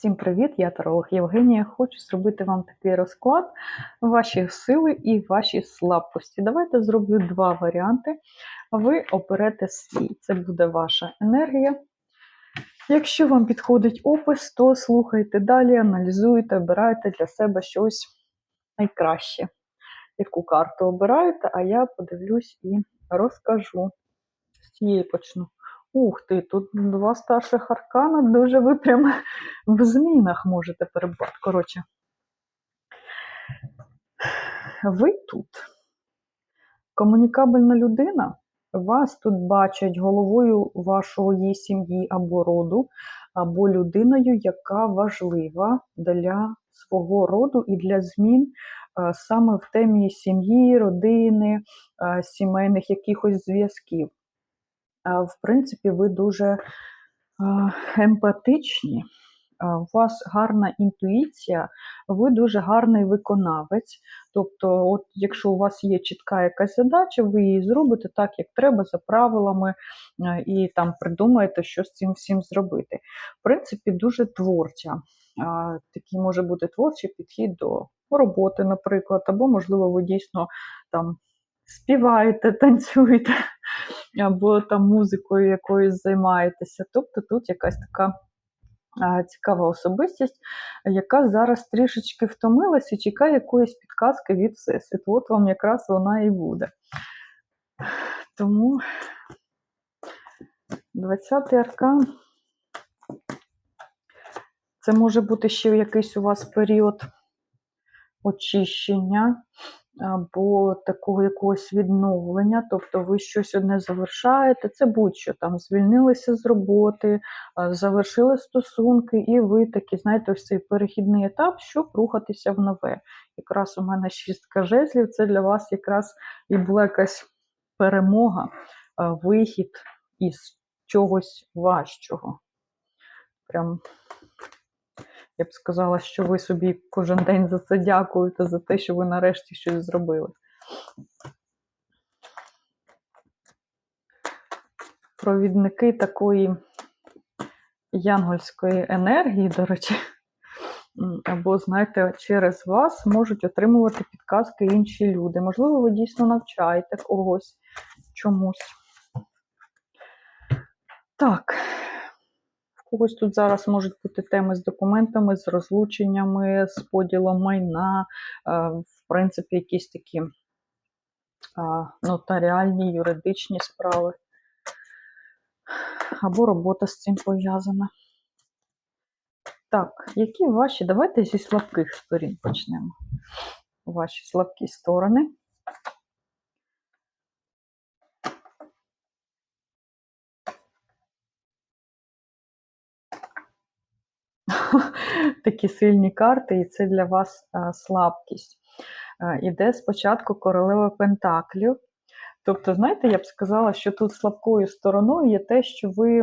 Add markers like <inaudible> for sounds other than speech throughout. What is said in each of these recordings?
Всім привіт! Я таролог Євгенія. Хочу зробити вам такий розклад ваші сили і ваші слабкості. Давайте зроблю два варіанти. Ви оберете свій. Це буде ваша енергія. Якщо вам підходить опис, то слухайте далі, аналізуйте, обирайте для себе щось найкраще. Яку карту обираєте, а я подивлюсь і розкажу. З цієї почну. Ух ти, тут два старших аркана, дуже ви прям в змінах можете перебувати. Коротше, ви тут. Комунікабельна людина, вас тут бачать головою вашої сім'ї або роду, або людиною, яка важлива для свого роду і для змін е, саме в темі сім'ї, родини, е, сімейних якихось зв'язків. В принципі, ви дуже емпатичні, у вас гарна інтуїція, ви дуже гарний виконавець. Тобто, от якщо у вас є чітка якась задача, ви її зробите так, як треба, за правилами, і там придумаєте, що з цим всім зробити. В принципі, дуже творча. Такий може бути творчий підхід до роботи, наприклад, або, можливо, ви дійсно там співаєте, танцюєте, або там музикою якоюсь займаєтеся. Тобто тут якась така цікава особистість, яка зараз трішечки втомилась і чекає якоїсь підказки від Всесвіту. От вам якраз вона і буде. Тому 20-й аркан. Це може бути ще якийсь у вас період очищення або такого якогось відновлення, тобто ви щось одне завершаєте, це будь-що там звільнилися з роботи, завершили стосунки, і ви такі, знаєте, ось цей перехідний етап, щоб рухатися в нове. Якраз у мене шістка жезлів, це для вас якраз і була якась перемога, вихід із чогось важчого. Прям я б сказала, що ви собі кожен день за це дякуєте, за те, що ви нарешті щось зробили. Провідники такої янгольської енергії, до речі, або, знаєте, через вас можуть отримувати підказки інші люди. Можливо, ви дійсно навчаєте когось чомусь. Так когось тут зараз можуть бути теми з документами, з розлученнями, з поділом майна, е, в принципі, якісь такі нотаріальні, юридичні справи. Або робота з цим пов'язана. Так, які ваші? Давайте зі слабких сторін почнемо. Ваші слабкі сторони. <laughs> такі сильні карти, і це для вас слабкість. Іде спочатку королева Пентаклів. Тобто, знаєте, я б сказала, що тут слабкою стороною є те, що ви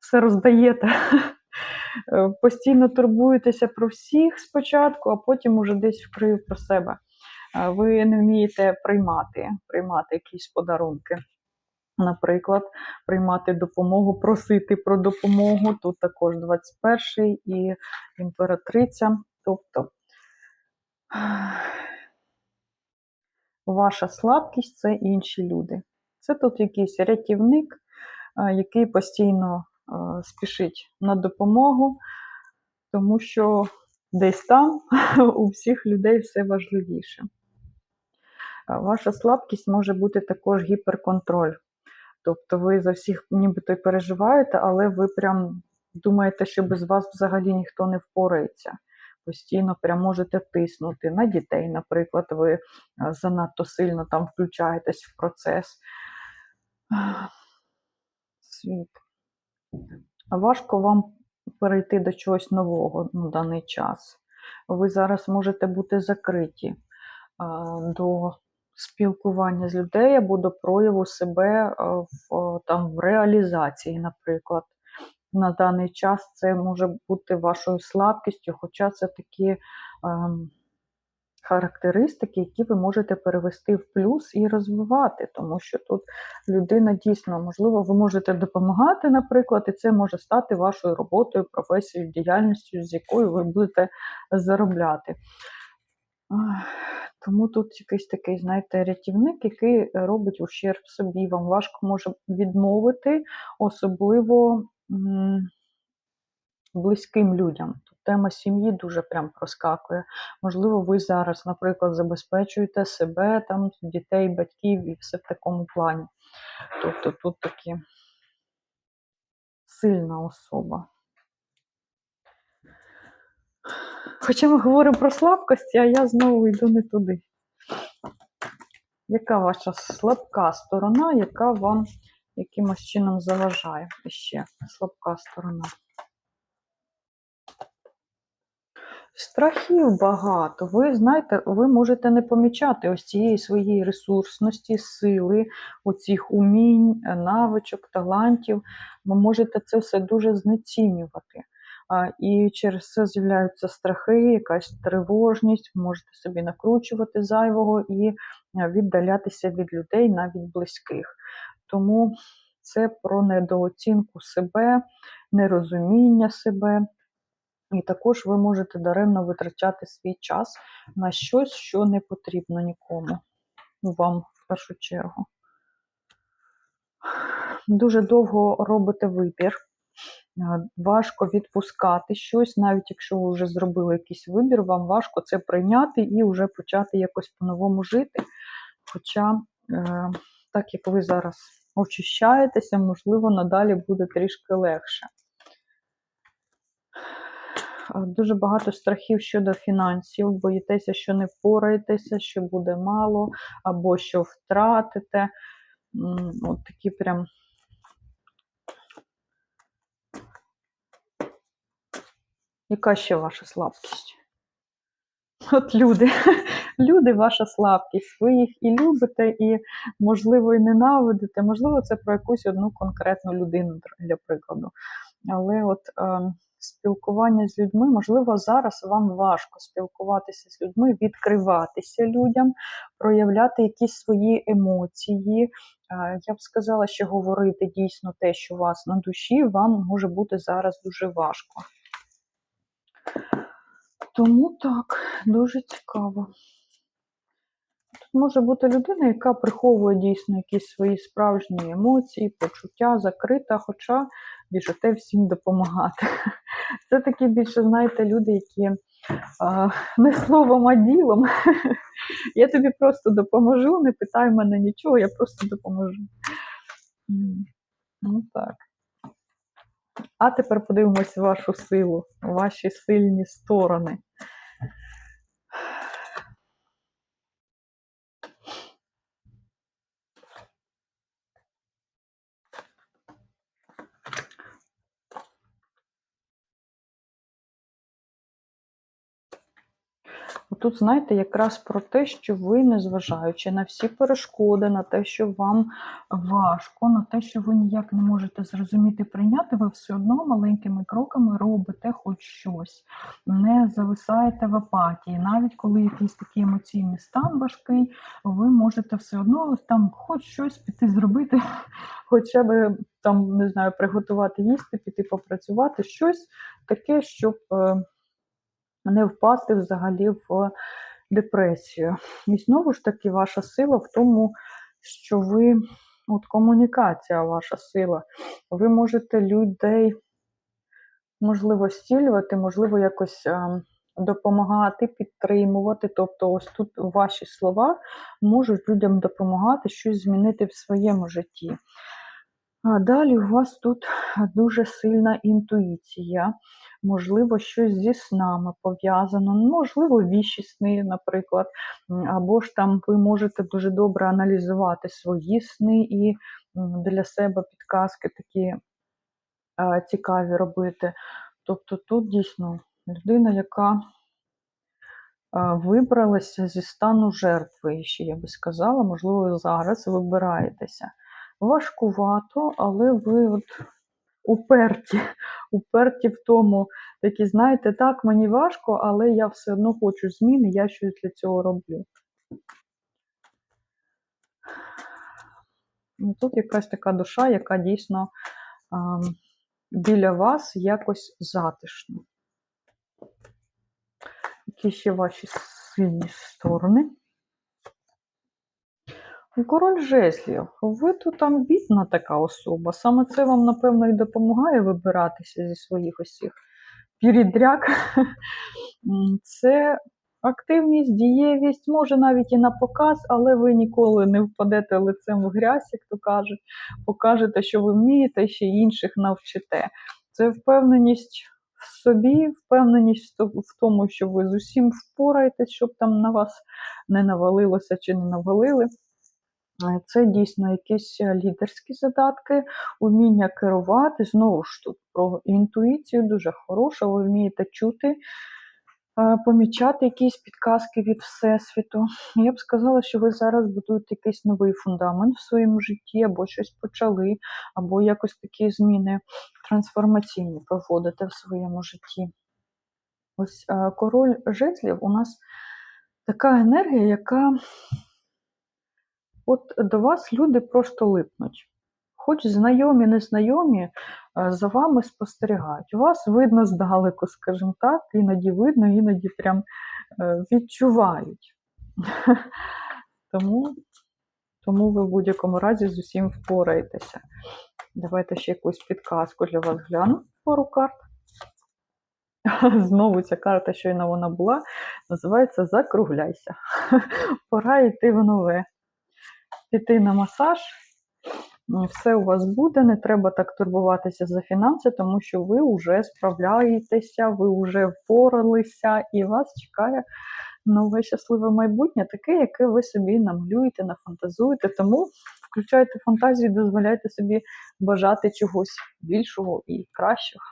все роздаєте. <laughs> Е, постійно турбуєтеся про всіх спочатку, а потім уже десь вкрив про себе. Ви не вмієте приймати, приймати якісь подарунки наприклад, приймати допомогу, просити про допомогу. Тут також 21 і імператриця. Тобто ваша слабкість це інші люди. Це тут якийсь рятівник, який постійно спішить на допомогу, тому що десь там <laughs> у всіх людей все важливіше. Ваша слабкість може бути також гіперконтроль. Тобто ви за всіх нібито й переживаєте, але ви прям думаєте, що без вас взагалі ніхто не впорається. Постійно прям можете тиснути на дітей, наприклад, ви е, занадто сильно там включаєтесь в процес. Світ. Важко вам перейти до чогось нового на даний час. Ви зараз можете бути закриті до спілкування з людей або до прояву себе е, в, там, в реалізації, наприклад. На даний час це може бути вашою слабкістю, хоча це такі ем, характеристики, які ви можете перевести в плюс і розвивати, тому що тут людина дійсно, можливо, ви можете допомагати, наприклад, і це може стати вашою роботою, професією, діяльністю, з якою ви будете заробляти. Тому тут якийсь такий, знаєте, рятівник, який робить ущерб собі. Вам важко може відмовити, особливо м, близьким людям. Тема сім'ї дуже прям проскакує. Можливо, ви зараз, наприклад, забезпечуєте себе, там, дітей, батьків і все в такому плані. Тобто тут такі сильна особа. Хоча ми говоримо про слабкості, а я знову йду не туди. Яка ваша слабка сторона, яка вам якимось чином заважає ще слабка сторона? Страхів багато. Ви знаєте, ви можете не помічати ось цієї своєї ресурсності, сили, оцих умінь, навичок, талантів. Ви можете це все дуже знецінювати. І через це з'являються страхи, якась тривожність, можете собі накручувати зайвого і віддалятися від людей, навіть близьких. Тому це про недооцінку себе, нерозуміння себе. І також ви можете даремно витрачати свій час на щось, що не потрібно нікому. Вам в першу чергу. Дуже довго робите вибір. Е, Важко відпускати щось, навіть якщо ви вже зробили якийсь вибір, вам важко це прийняти і вже почати якось по-новому жити. Хоча, е, так як ви зараз очищаєтеся, можливо, надалі буде трішки легше. Е, Дуже багато страхів щодо фінансів, боїтеся, що не впораєтеся, що буде мало, або що втратите. От такі прям. Яка ще ваша слабкість? От люди. <laughs> Люди ваша слабкість. Ви їх і любите, і, можливо, і ненавидите. Можливо, це про якусь одну конкретну людину, для прикладу. Але от е, спілкування з людьми, можливо, зараз вам важко спілкуватися з людьми, відкриватися людям, проявляти якісь свої емоції. Е, я б сказала, що говорити дійсно те, що у вас на душі, вам може бути зараз дуже важко. Тому так, дуже цікаво. Тут може бути людина, яка приховує дійсно якісь свої справжні емоції, почуття, закрита, хоча біжите всім допомагати. <laughs> Це такі більше, знаєте, люди, які а, не словом, а ділом. <laughs> Я тобі просто допоможу, не питай мене нічого, я просто допоможу. Ну так. А тепер подивимось вашу силу, ваші сильні сторони. Тут, знаєте, якраз про те, що ви, незважаючи на всі перешкоди, на те, що вам важко, на те, що ви ніяк не можете зрозуміти, прийняти, ви все одно маленькими кроками робите хоч щось, не зависаєте в апатії. Навіть коли якийсь такий емоційний стан важкий, ви можете все одно там хоч щось піти зробити, <laughs> хоча б там, не знаю, приготувати їсти, піти попрацювати, щось таке, щоб. Е, не впасти взагалі в депресію. І знову ж таки, ваша сила в тому, що ви, от комунікація ваша сила, ви можете людей, можливо, зцілювати, можливо, якось допомагати, підтримувати. Тобто, ось тут ваші слова можуть людям допомагати щось змінити в своєму житті. А далі у вас тут дуже сильна інтуїція, можливо, щось зі снами пов'язано, ну, можливо, віші сни, наприклад, або ж там ви можете дуже добре аналізувати свої сни і для себе підказки такі цікаві робити. Тобто тут дійсно людина, яка вибралася зі стану жертви, ще я би сказала, можливо, зараз вибираєтеся. Важкувато, але ви от уперті, уперті в тому, такі, знаєте, так, мені важко, але я все одно хочу зміни, я щось для цього роблю. Ну, Тут якась така душа, яка дійсно а, біля вас якось затишно. Які ще ваші сильні сторони? Ну, Король жезлів. Ви тут амбітна така особа. Саме це вам, напевно, і допомагає вибиратися зі своїх усіх передряг. <laughs> М, Це активність, дієвість, може навіть і на показ, але ви ніколи не впадете лицем в грязь, як то кажуть, покажете, що ви вмієте, ще інших навчите. Це впевненість в собі, впевненість в тому, що ви з усім впораєтесь, щоб там на вас не навалилося чи не навалили. Е, Це дійсно якісь е, лідерські задатки, уміння керувати. Знову ж тут про інтуїцію дуже хороша, ви вмієте чути, е, помічати якісь підказки від Всесвіту. Я б сказала, що ви зараз будуєте якийсь новий фундамент в своєму житті, або щось почали, або якось такі зміни трансформаційні проводите в своєму житті. Ось король жезлів у нас така енергія, яка От до вас люди просто липнуть. Хоч знайомі, незнайомі, е, за вами спостерігають. Вас видно здалеку, скажімо так, іноді видно, іноді прям е, відчувають. <laughs> Тому, тому ви в будь-якому разі з усім впораєтеся. Давайте ще якусь підказку для вас гляну пару карт. <laughs> Знову ця карта, щойно вона була, називається Закругляйся. <laughs> Пора йти в нове піти на масаж, все у вас буде, не треба так турбуватися за фінанси, тому що ви вже справляєтеся, ви вже впоралися, і вас чекає нове щасливе майбутнє, таке, яке ви собі намалюєте, нафантазуєте. Тому включайте фантазію, дозволяйте собі бажати чогось більшого і кращого.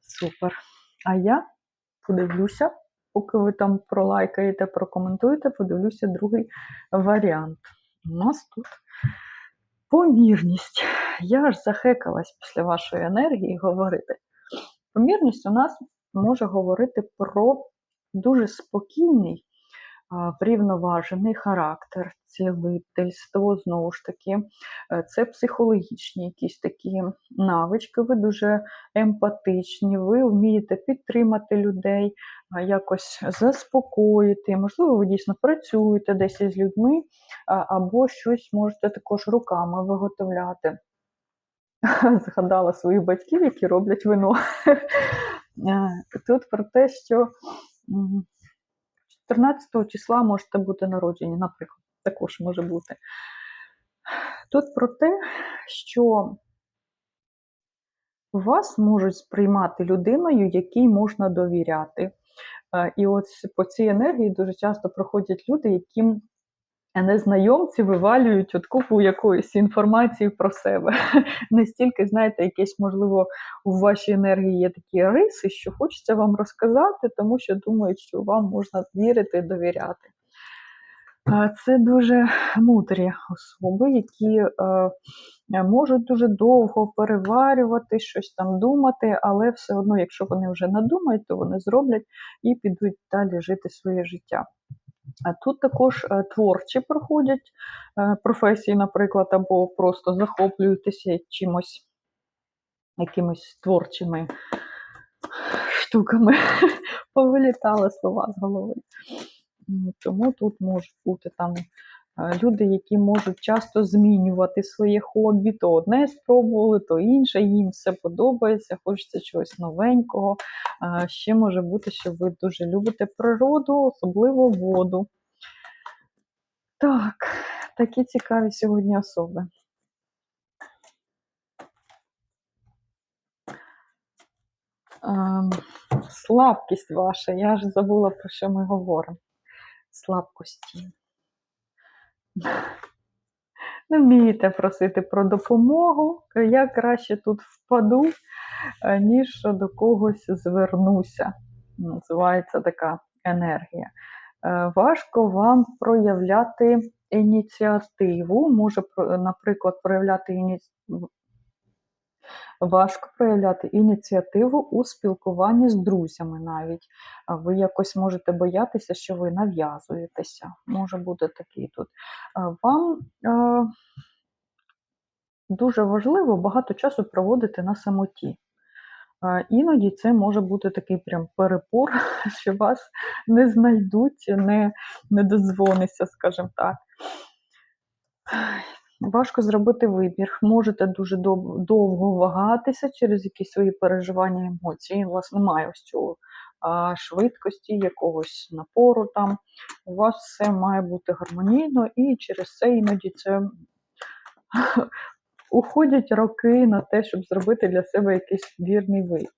Супер. А я подивлюся, поки ви там пролайкаєте, прокоментуєте, подивлюся другий варіант. У нас тут помірність. Я аж захекалась після вашої енергії говорити. Помірність у нас може говорити про дуже спокійний, врівноважений характер, цілительство, знову ж таки, Е, це психологічні якісь такі навички, ви дуже емпатичні, ви вмієте підтримати людей, якось заспокоїти. Можливо, ви дійсно працюєте десь із людьми, або щось можете також руками виготовляти. <laughs> Згадала своїх батьків, які роблять вино. <laughs> Е, Тут про те, що 14 числа можете бути народжені, наприклад, також може бути. Тут про те, що вас можуть сприймати людиною, якій можна довіряти. Е, І от по цій енергії дуже часто проходять люди, яким незнайомці вивалюють от купу якоїсь інформації про себе. <laughs> Настільки, знаєте, якесь, можливо, у вашій енергії є такі риси, що хочеться вам розказати, тому що думають, що вам можна вірити і довіряти. Це дуже мудрі особи, які е, можуть дуже довго переварювати, щось там думати, але все одно, якщо вони вже надумають, то вони зроблять і підуть далі жити своє життя. А тут також е, творчі проходять е, професії, наприклад, або просто захоплюєтеся чимось, якимись творчими штуками. <laughs> Повилітали слова з голови. Тому тут можуть бути там люди, які можуть часто змінювати своє хобі, то одне спробували, то інше, їм все подобається, хочеться чогось новенького. Ще може бути, що ви дуже любите природу, особливо воду. Так, такі цікаві сьогодні особи. Ем, слабкість ваша, я ж забула, про що ми говоримо. Слабкості. Не вмієте просити про допомогу. Я краще тут впаду, е, ніж до когось звернуся. Називається така енергія. Е, Важко вам проявляти ініціативу. Може, наприклад, проявляти іні... важко проявляти ініціативу у спілкуванні з друзями навіть. Ви якось можете боятися, що ви нав'язуєтеся. Може бути такий тут. Вам е, дуже важливо багато часу проводити на самоті. Іноді це може бути такий прям перепор, <laughs> що вас не знайдуть, не, не додзвониться, скажімо так. Важко зробити вибір. Можете дуже довго вагатися через якісь свої переживання, емоції. У вас немає ось цього швидкості, якогось напору там. У вас все має бути гармонійно, і через це іноді це <laughs> уходять роки на те, щоб зробити для себе якийсь вірний вибір.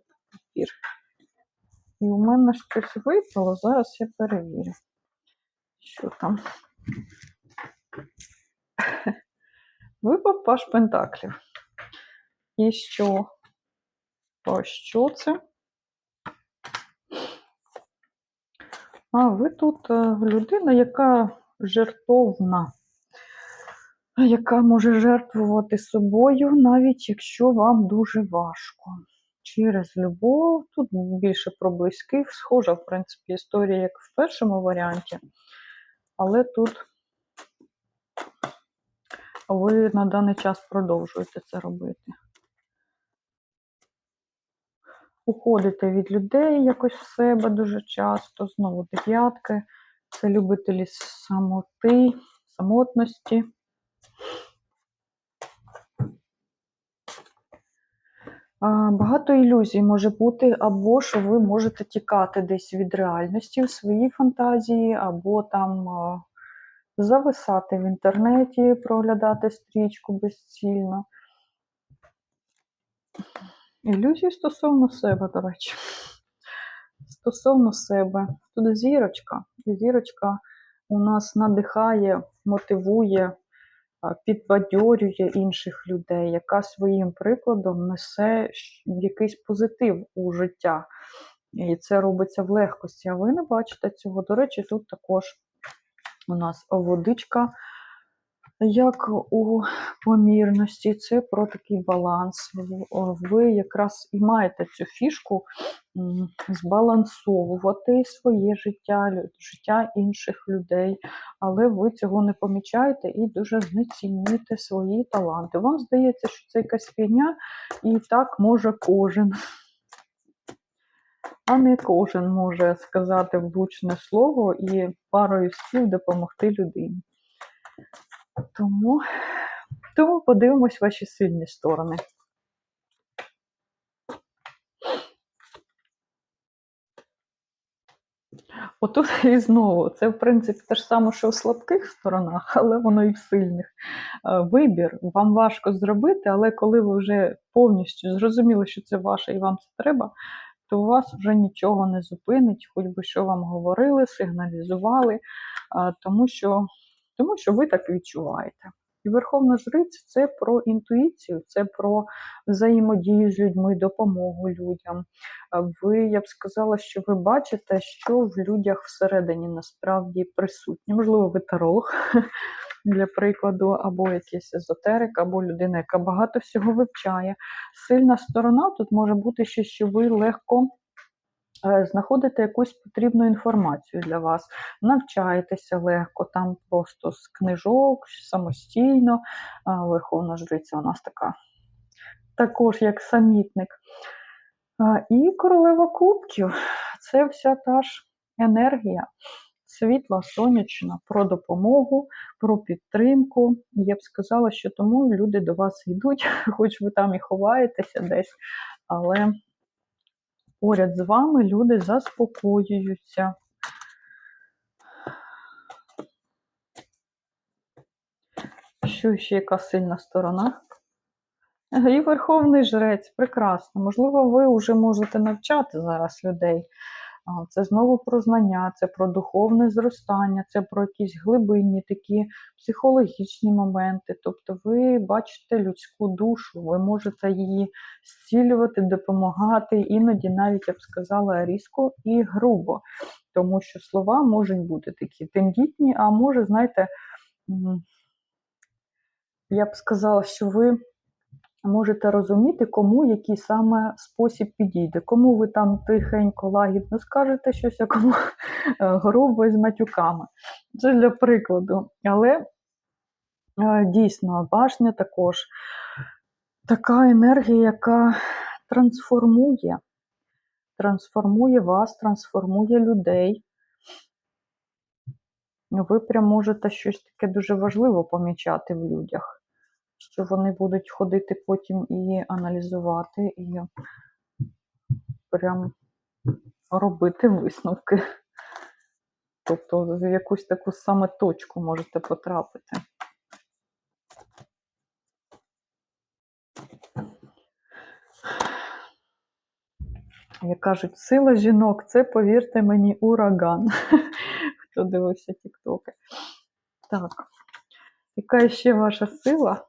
І у мене щось випало, зараз я перевірю. Що там? <laughs> Випав паш пентаклів. І що? То що це? А ви тут е, людина, яка жертовна, яка може жертвувати собою, навіть якщо вам дуже важко. Через любов, тут більше про близьких, схожа, в принципі, історія, як в першому варіанті, але тут ви на даний час продовжуєте це робити. Уходите від людей якось в себе дуже часто, знову дев'ятки. Це любителі самоти, самотності. Багато ілюзій може бути, або що ви можете тікати десь від реальності в своїй фантазії, або там а, зависати в інтернеті, проглядати стрічку безцільно. Ілюзії стосовно себе, до речі. Стосовно себе. Тут зірочка. Зірочка у нас надихає, мотивує, підбадьорює інших людей, яка своїм прикладом несе якийсь позитив у життя. І це робиться в легкості. А ви не бачите цього. До речі, тут також у нас водичка, як у помірності, це про такий баланс. Ви якраз і маєте цю фішку збалансовувати своє життя, життя інших людей, але ви цього не помічаєте і дуже знецінюєте свої таланти. Вам здається, що це якась фігня, і так може кожен. А не кожен може сказати влучне слово і парою слів допомогти людині. Тому, тому подивимось ваші сильні сторони. Отут <laughs> і знову, це в принципі те ж саме, що у слабких сторонах, але воно і в сильних. Е, Вибір вам важко зробити, але коли ви вже повністю зрозуміли, що це ваше і вам це треба, то у вас вже нічого не зупинить, хоч би що вам говорили, сигналізували, тому що, тому що ви так відчуваєте. І Верховна Жриця це про інтуїцію, це про взаємодію з людьми, допомогу людям. Ви, я б сказала, що ви бачите, що в людях всередині насправді присутнє. Можливо, ви таролог для прикладу, або якийсь езотерик, або людина, яка багато всього вивчає. Сильна сторона тут може бути ще, що ви легко е, знаходите якусь потрібну інформацію для вас, навчаєтеся легко, там просто з книжок, самостійно. Верховна жриця у нас така, також як самітник. І королева кубків це вся та ж енергія. Світла, сонячна, про допомогу, про підтримку. Я б сказала, що тому люди до вас йдуть, <laughs> хоч ви там і ховаєтеся десь, але поряд з вами люди заспокоюються. Що ще яка сильна сторона? І Верховний Жрець, прекрасно. Можливо, ви вже можете навчати зараз людей. Це знову про знання, це про духовне зростання, це про якісь глибинні такі психологічні моменти. Тобто ви бачите людську душу, ви можете її зцілювати, допомагати, іноді навіть, я б сказала, різко і грубо. Тому що слова можуть бути такі тендітні, а може, знаєте, я б сказала, що ви можете розуміти, кому який саме спосіб підійде. Кому ви там тихенько, лагідно скажете щось, а кому е, грубо з матюками. Це для прикладу. Але е, дійсно башня також така енергія, яка трансформує, трансформує вас, трансформує людей. Ви прям можете щось таке дуже важливе помічати в людях, що вони будуть ходити потім і аналізувати, і прям робити висновки. Тобто в якусь таку саме точку можете потрапити. Як кажуть, сила жінок це, повірте мені, ураган. <laughs> Хто дивився тіктоки. Так, яка ще ваша сила?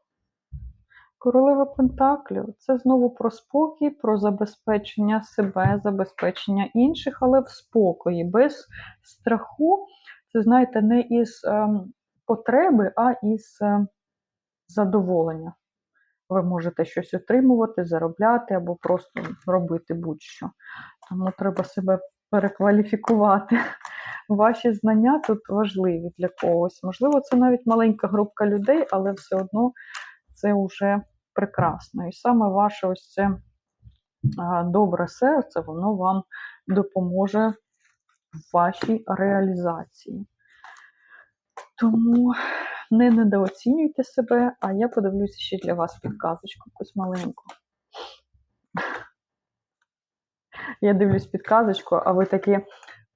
Королева Пентаклів це знову про спокій, про забезпечення себе, забезпечення інших, але в спокої, без страху. Це, знаєте, не із ем, потреби, а із е, задоволення. Ви можете щось отримувати, заробляти або просто робити будь-що. Тому треба себе перекваліфікувати. Ваші знання тут важливі для когось. Можливо, це навіть маленька групка людей, але все одно це вже прекрасно. І саме ваше ось це добре серце, воно вам допоможе в вашій реалізації. Тому не недооцінюйте себе, а я подивлюся ще для вас підказочку, якусь маленьку. Я дивлюсь підказочку, а ви такі,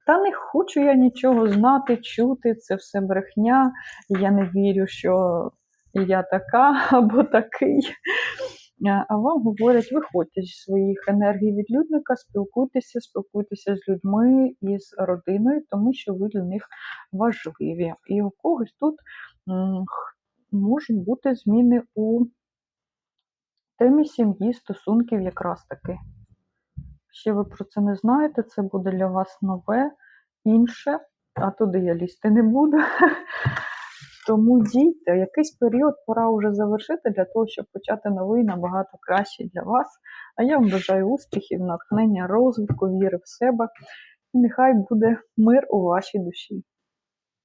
та не хочу я нічого знати, чути, це все брехня, я не вірю, що я така <laughs> або такий. А вам говорять, виходьте зі своїх енергій відлюдника, спілкуйтеся, спілкуйтеся з людьми і з родиною, тому що ви для них важливі. І у когось тут можуть бути зміни у темі сім'ї, стосунків якраз таки. Ще ви про це не знаєте, це буде для вас нове, інше, а туди я лізти не буду. <laughs> Тому дійте, якийсь період пора вже завершити для того, щоб почати новий набагато кращий для вас. А я вам бажаю успіхів, натхнення, розвитку, віри в себе. І нехай буде мир у вашій душі.